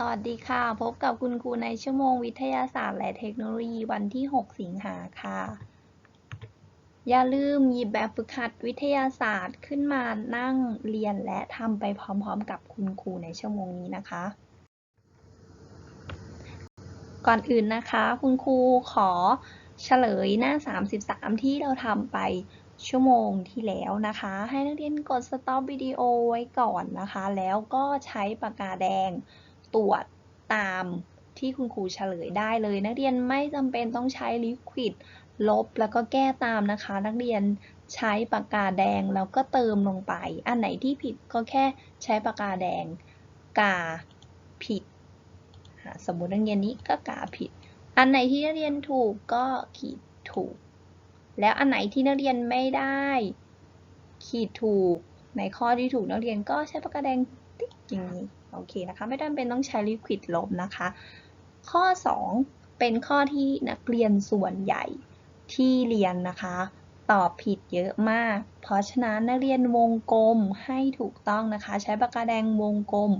สวัสดีค่ะ พบกับคุณครูในชั่วโมงวิทยาศาสตร์และเทคโนโลยีวันที่ 6 สิงหาค่ะ อย่าลืมหยิบแบบฝึกหัดวิทยาศาสตร์ขึ้นมานั่งเรียนและทำไปพร้อมๆ กับคุณครูในชั่วโมงนี้นะคะ ก่อนอื่นนะคะ คุณครูขอเฉลยหน้า 33 ที่เราทำไปชั่วโมงที่แล้วนะคะ ให้นักเรียนกด stop วิดีโอไว้ก่อนนะคะ แล้วก็ใช้ปากกาแดง ตรวจตามที่คุณครูเฉลยได้เลย นักเรียนไม่จำเป็นต้องใช้ลิควิดลบแล้วก็แก้ตามนะคะ นักเรียนใช้ปากกาแดงแล้วก็เติมลงไป อันไหนที่ผิดก็แค่ใช้ปากกาแดง กาผิด สมมุตินักเรียนนี้ก็กาผิด อันไหนที่นักเรียนถูกก็ขีดถูก แล้วอันไหนที่นักเรียนไม่ได้ ขีดถูก ในข้อที่ถูกนักเรียนก็ใช้ปากกาแดงติ๊กอย่างนี้ โอเคนะคะ ไม่จำเป็นต้องใช้ลิควิดลบนะคะ ข้อ 2 เป็นข้อที่นักเรียนส่วนใหญ่ที่เรียนนะคะ ตอบผิดเยอะมาก เพราะฉะนั้นนักเรียนวงกลมให้ถูกต้องนะคะ ใช้ปากกาแดงวงกลม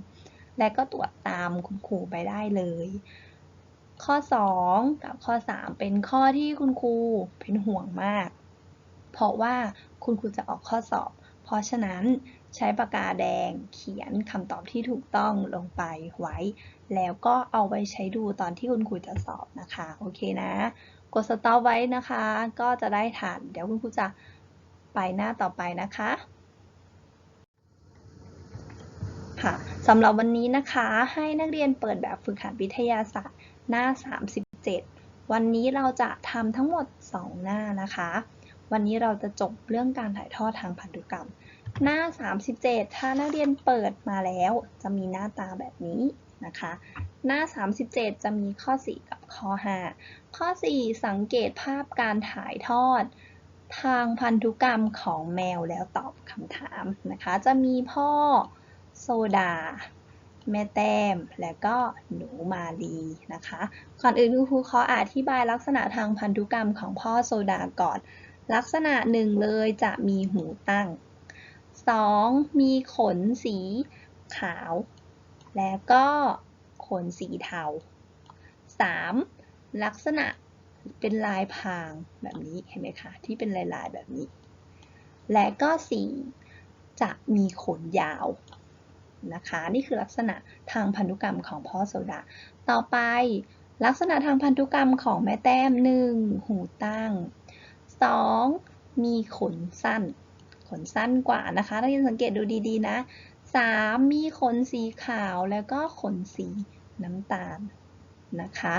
และก็ตรวจตามคุณครูไปได้เลย ข้อ 2 กับข้อ 3 เป็นข้อที่คุณครูเป็นห่วงมาก เพราะว่าคุณครูจะออกข้อสอบ เพราะฉะนั้น ใช้ปากกาแดงเขียนคำตอบที่ถูกต้องลงไปไว้ แล้วก็เอาไว้ใช้ดูตอนที่คุณครูจะสอบนะคะ โอเคนะ กดสต็อปไว้นะคะ ก็จะได้ทัน เดี๋ยวคุณครูจะไปหน้าต่อไปนะคะ ค่ะสำหรับวันนี้นะคะ ให้นักเรียนเปิดแบบฝึกหัดวิทยาศาสตร์หน้า 37 วันนี้เราจะทำทั้งหมด 2 หน้านะคะ วันนี้เราจะจบเรื่องการถ่ายทอดทางพันธุกรรม หน้า 37 ถ้านักเรียนเปิดมาแล้ว จะมีหน้าตาแบบนี้นะคะ หน้า 37 จะมีข้อ 4 กับข้อ 5 ข้อ 4 สังเกตภาพการถ่ายทอด ทางพันธุกรรมของแมวแล้วตอบคำถามนะคะ จะมีพ่อโซดา แม่แต้ม และก็หนูมาลีนะคะ ก่อนอื่นคุณครูขออธิบายลักษณะทางพันธุกรรมของพ่อโซดาก่อน ลักษณะหนึ่งเลยจะมีหูตั้ง 2. มีขนสีขาว และก็ขนสีเทา 3. ลักษณะเป็นลายพรางแบบนี้เห็นไหมคะที่เป็นลายๆแบบนี้ และก็ 4. จะมีขนยาวนะคะ นี่คือลักษณะทางพันธุกรรมของพ่อโซดา ต่อไปลักษณะทางพันธุกรรมของแม่แต้ม 1. หูตั้ง 2. มีขนสั้น ขนสั้นกว่านะคะนักเรียนสังเกตดูดีๆนะ 3. มีขนสีขาวแล้วก็ขนสีน้ำตาลนะคะ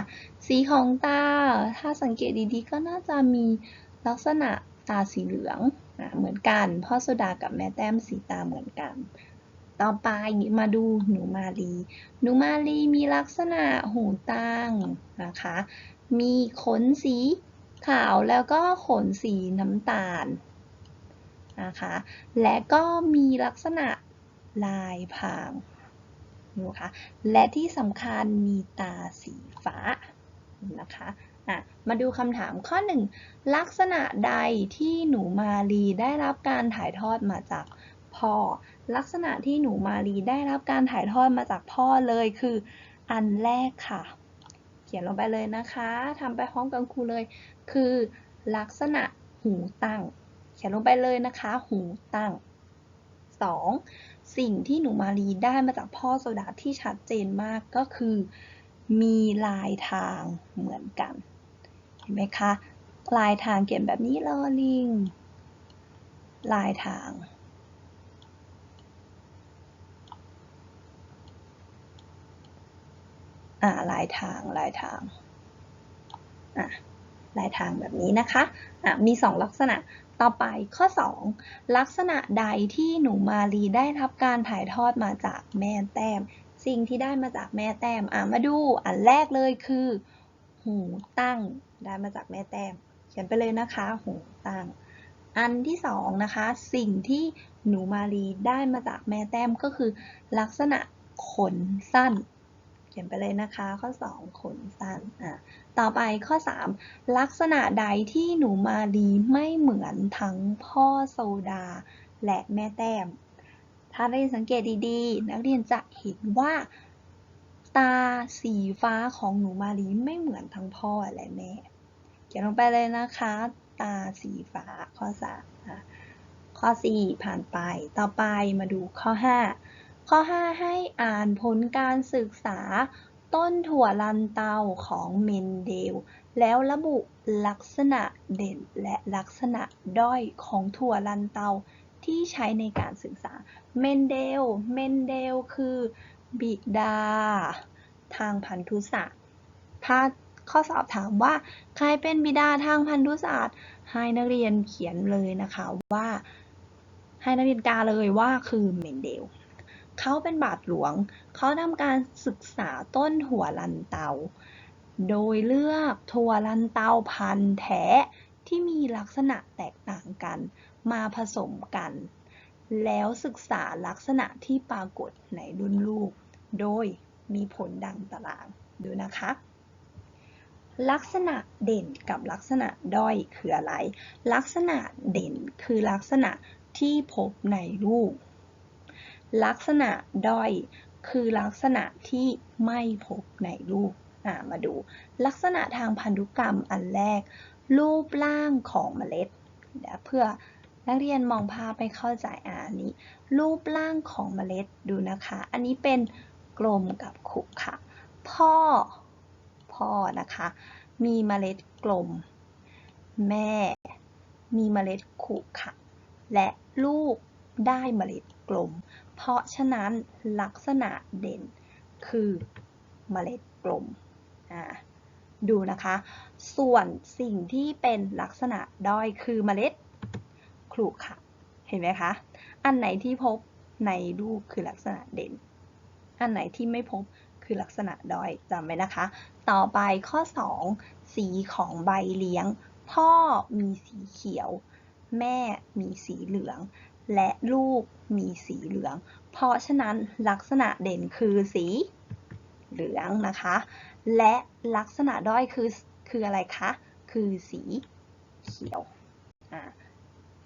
สีของตา ถ้าสังเกตดีๆ ก็น่าจะมีลักษณะตาสีเหลืองเหมือนกัน พ่อโซดากับแม่แต้มสีตาเหมือนกัน ต่อไปมาดูหนูมาลี หนูมาลีมีลักษณะหูตั้งนะคะ มีขนสีขาวแล้วก็ขนสีน้ำตาล นะคะ และก็มีลักษณะลายพรางนะคะ และที่สำคัญมีตาสีฟ้านะคะะมาดูคำถามข้อ1ลักษณะใดที่หนูมาลีได้รับการถ่ายทอดมาจากพ่อ ลักษณะที่หนูมาลีได้รับการถ่ายทอดมาจากพ่อเลยคืออันแรกค่ะ เขียนลงไปเลยนะคะทำไปพร้อมกับครูเลย คือลักษณะหูตั้ง ขียนลงไปเลยนะคะ หูตั้ง 2. สิ่งที่หนูมารีได้มาจากพ่อโซดาที่ชัดเจนมากก็คือ มีลายทางเหมือนกัน เห็นไหมคะ ลายทางเขียนแบบนี้ลอลิง ลายทาง อ่าลายทาง ลายทาง อะ ลายทางแบบนี้นะคะะมี 2 ลักษณะต่อไปข้อ 2 ลักษณะใดที่หนูมาลีได้รับการถ่ายทอดมาจากแม่แต้ม สิ่งที่ได้มาจากแม่แต้มอะมาดูอันแรกเลยคือ หูตั้งได้มาจากแม่แต้ม เขียนไปเลยนะคะ หูตั้ง อันที่สองนะคะ สิ่งที่หนูมาลีได้มาจากแม่แต้มก็คือ ลักษณะขนสั้น เขียนไปเลยนะคะ ข้อ 2 ขนสั้นอะต่อไปข้อ 3 ลักษณะใดที่หนูมาลีไม่เหมือนทั้งพ่อโซดา และแม่แต้ม ถ้าได้สังเกตดีๆ นักเรียนจะเห็นว่าตาสีฟ้าของหนูมาลีไม่เหมือนทั้งพ่อและแม่ เขียนลงไปเลยนะคะ ตาสีฟ้าข้อสามข้อ 4 ผ่านไป ต่อไปมาดูข้อ 5 ข้อ 5 ให้อ่านผลการศึกษา ต้นถั่วลันเตาของเมนเดล แล้วระบุลักษณะเด่นและลักษณะด้อยของถั่วลันเตาที่ใช้ในการศึกษา เมนเดล เมนเดลคือบิดา ทางพันธุศาสตร์ ถ้าข้อสอบถามว่าใครเป็นบิดาทางพันธุศาสตร์ ให้นักเรียนเขียนเลยนะคะว่า ให้นักเรียนกาเลยว่าคือเมนเดล เขาเป็นบาทหลวง เขาทำการศึกษาต้นถั่วลันเตา โดยเลือกถั่วลันเตาพันธุ์แท้ที่มีลักษณะแตกต่างกัน มาผสมกัน แล้วศึกษาลักษณะที่ปรากฏในรุ่นลูก โดยมีผลดังตารางดูนะคะ ลักษณะเด่นกับลักษณะด้อยคืออะไร ลักษณะเด่นคือลักษณะที่พบในลูก ลักษณะด้อยคือลักษณะที่ไม่พบในลูกมาดู ลักษณะทางพันธุกรรมอันแรก รูปร่างของเมล็ดเพื่อนักเรียนมองภาพไปเข้าใจอ่านี้ รูปร่างของเมล็ดดูนะคะ อันนี้เป็นกลมกับขุค่ะ พ่อ พ่อนะคะ มีเมล็ดกลม แม่ มีเมล็ดขุค่ะ และลูกได้เมล็ดกลม เพราะฉะนั้นลักษณะเด่นคือเมล็ดกลม ดูนะคะ ส่วนสิ่งที่เป็นลักษณะด้อยคือเมล็ดขรุค่ะ เห็นไหมคะ อันไหนที่พบในลูกคือลักษณะเด่น อันไหนที่ไม่พบคือลักษณะด้อยจำไว้นะคะ ต่อไปข้อ 2 สีของใบเลี้ยง พ่อมีสีเขียว แม่มีสีเหลือง และลูกมีสีเหลือง เพราะฉะนั้นลักษณะเด่นคือสีเหลืองนะคะ และลักษณะด้อยคือคืออะไรคะ คือสีเขียว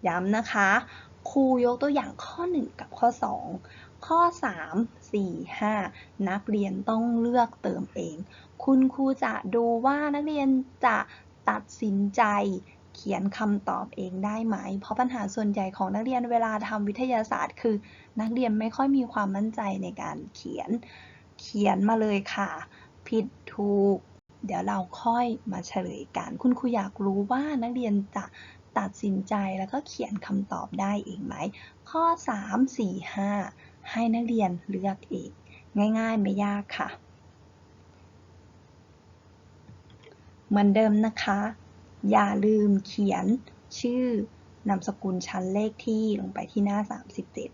ย้ำนะคะ ครูยกตัวอย่างข้อ 1 กับข้อ 2 ข้อ 3 4 5 นักเรียนต้องเลือกเติมเอง คุณครูจะดูว่านักเรียนจะตัดสินใจ เขียนคำตอบเองได้ไหม เพราะปัญหาส่วนใหญ่ของนักเรียนเวลาทำวิทยาศาสตร์ คือนักเรียนไม่ค่อยมีความมั่นใจในการเขียน เขียนมาเลยค่ะ ผิดถูก เดี๋ยวเราค่อยมาเฉลยกัน คุณครูอยากรู้ว่านักเรียนจะตัดสินใจแล้วก็เขียนคำตอบได้เองไหม ข้อ 3 4 5 ให้นักเรียนเลือกเอง ง่ายๆ ไม่ยากค่ะ เหมือนเดิมนะคะ อย่าลืมเขียนชื่อนามสกุลชั้นเลขที่ลงไปที่หน้า 37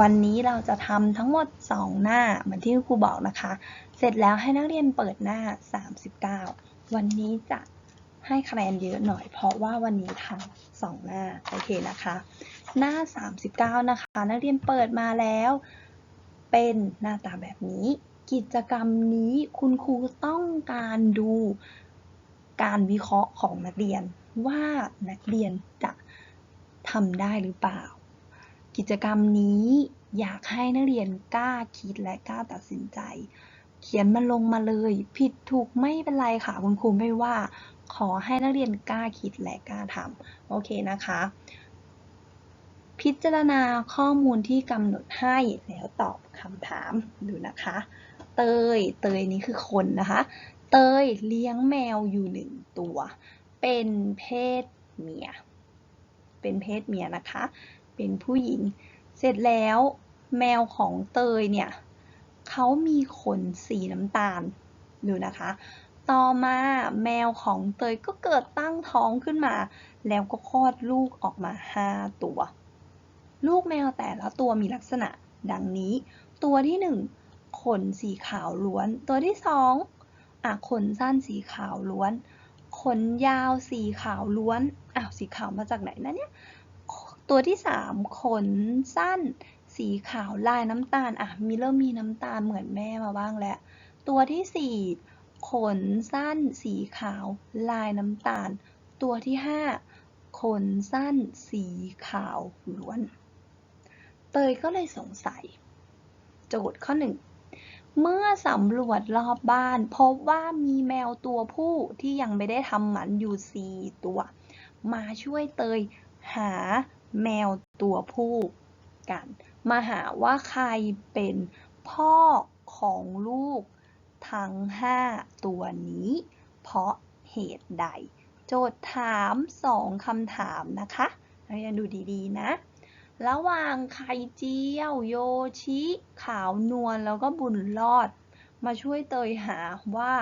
วันนี้เราจะทำทั้งหมด 2 หน้าเหมือนที่ครูบอกนะคะ เสร็จแล้วให้นักเรียนเปิดหน้า 39 วันนี้จะให้คะแนนเยอะหน่อยเพราะว่าวันนี้ทำสองหน้าโอเคนะคะ หน้า 39 นะคะ นักเรียนเปิดมาแล้ว เป็นหน้าตาแบบนี้ กิจกรรมนี้คุณครูต้องการดูการวิเคราะห์ของนักเรียน ว่านักเรียนจะทำได้หรือเปล่า กิจกรรมนี้อยากให้นักเรียนกล้าคิดและกล้าตัดสินใจ เขียนมันลงมาเลย ผิดถูกไม่เป็นไรค่ะคุณครูไม่ว่า ขอให้นักเรียนกล้าคิดและกล้าทำโอเคนะคะ พิจารณาข้อมูลที่กำหนดให้แล้วตอบคำถามดูนะคะ เตย เตยนี้คือคนนะคะ เตยเลี้ยงแมวอยู่หนึ่งตัว เป็นเพศเมีย เป็นเพศเมียนะคะ เป็นผู้หญิง เสร็จแล้วแมวของเตยเนี่ยเขามีขนสีน้ำตาลดูนะคะ ต่อมาแมวของเตยก็เกิดตั้งท้องขึ้นมา แล้วก็คลอดลูกออกมา5ตัว ลูกแมวแต่ละตัวมีลักษณะดังนี้ ตัวที่1 ขนสีขาวล้วน ตัวที่2อะขนสั้นสีขาวล้วน ขนยาวสีขาวล้วนอ้าวสีขาวมาจากไหนนะเนี่ย ตัวที่3ขนสั้น สีขาวลายน้ำตาลอะมีเริ่มมีน้ำตาลเหมือนแม่มาบ้างแล้ว ตัวที่4ขนสั้น สีขาวลายน้ำตาล ตัวที่5ขนสั้น สีขาวล้วน เตยก็เลยสงสัยจโจทย์ข้อ1 เมื่อสำรวจรอบบ้าน พบว่ามีแมวตัวผู้ที่ยังไม่ได้ทำหมันอยู่4ตัว มาช่วยเตยหาแมวตัวผู้กัน มาหาว่าใครเป็นพ่อของลูกทั้ง5ตัวนี้ เพราะเหตุใด โจทย์ถาม2คำถามนะคะเรียนดูดีๆนะ ระหว่างไข่เจียว โยชิ ขาวนวลแล้วก็บุญรอด มาช่วยเตยหาว่า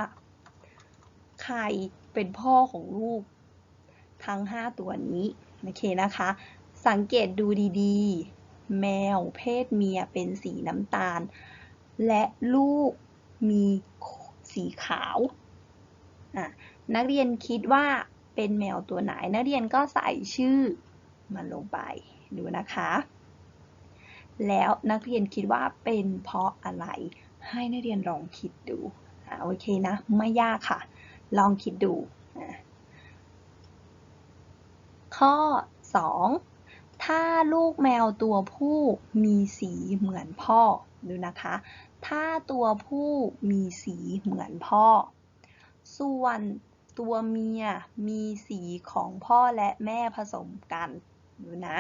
ใครเป็นพ่อของลูก ทั้ง 5 ตัวนี้โอเคนะคะ สังเกตดูดีๆ แมวเพศเมียเป็นสีน้ำตาล และลูกมีสีขาวอะนักเรียนคิดว่าเป็นแมวตัวไหน นักเรียนก็ใส่ชื่อมันลงไป ดูนะคะ แล้วนักเรียนคิดว่าเป็นเพราะอะไร ให้นักเรียนลองคิดดูอโอเคนะ ไม่ยากค่ะ ลองคิดดู ข้อ 2 ถ้าลูกแมวตัวผู้มีสีเหมือนพ่อ ดูนะคะ ถ้าตัวผู้มีสีเหมือนพ่อ ส่วนตัวเมียมีสีของพ่อและแม่ผสมกัน ดูนะ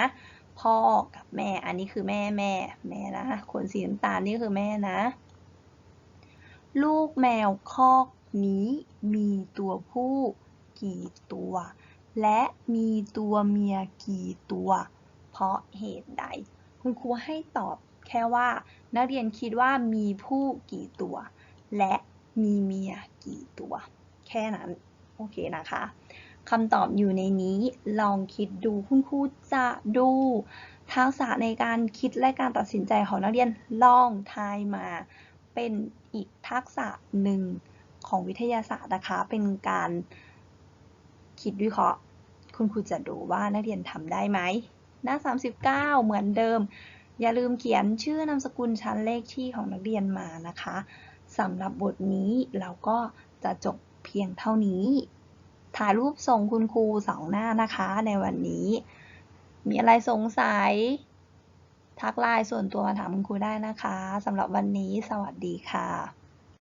พ่อกับแม่ อันนี้คือแม่แม่แม่นะขนสีน้ำตาลนี่คือแม่นะ ลูกแมวคอกนี้มีตัวผู้กี่ตัว และมีตัวเมียกี่ตัว เพราะเหตุใด คุณครูให้ตอบแค่ว่า นักเรียนคิดว่ามีผู้กี่ตัว และมีเมียกี่ตัว แค่นั้น โอเคนะคะ คำตอบอยู่ในนี้ ลองคิดดูคุณครูจะดูทักษะในการคิดและการตัดสินใจของนักเรียนลองทายมา เป็นอีกทักษะหนึ่งของวิทยาศาสตร์นะคะ เป็นการคิดวิเคราะห์ คุณครูจะดูว่านักเรียนทำได้ไหมหน้า 39 เหมือนเดิม อย่าลืมเขียนชื่อนามสกุลชั้นเลขที่ของนักเรียนมานะคะสำหรับบทนี้เราก็จะจบเพียงเท่านี้ ถ่ายรูปส่งคุณครูสองหน้านะคะในวันนี้ มีอะไรสงสัย ทักไลน์ส่วนตัวมาถามคุณครูได้นะคะสำหรับวันนี้สวัสดีค่ะ